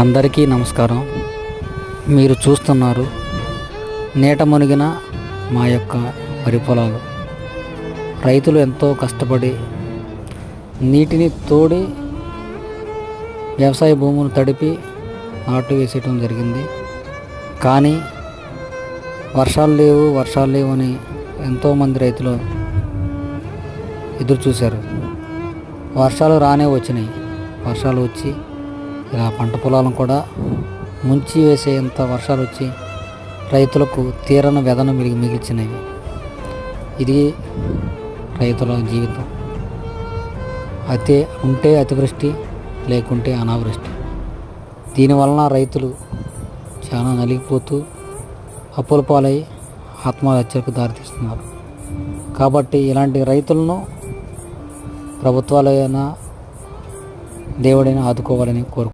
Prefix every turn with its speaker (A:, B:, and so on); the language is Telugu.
A: అందరికీ నమస్కారం. మీరు చూస్తున్నారు నీట మునిగిన మా యొక్క వరి పొలాలు రైతులు ఎంతో కష్టపడి నీటిని తోడి వ్యవసాయ భూములు తడిపి నాటు వేసేయటం జరిగింది. కానీ వర్షాలు లేవు వర్షాలు లేవు అని ఎంతోమంది రైతులు ఎదురు చూశారు వర్షాలు రానే వచ్చినాయి. వర్షాలు వచ్చి ఇలా పంట పొలాలను కూడా ముంచి వేసేంత వర్షాలు వచ్చి రైతులకు తీరన వెదన మిగిలి మిగిల్చినవి. ఇది రైతుల జీవితం. అయితే ఉంటే అతివృష్టి లేకుంటే అనావృష్టి. దీనివలన రైతులు చాలా నలిగిపోతూ అప్పుల పాలై ఆత్మహత్యలకు దారితీస్తున్నారు. కాబట్టి ఇలాంటి రైతులను ప్రభుత్వాలైనా దేవుడైనా ఆదుకోవాలని కోరుకు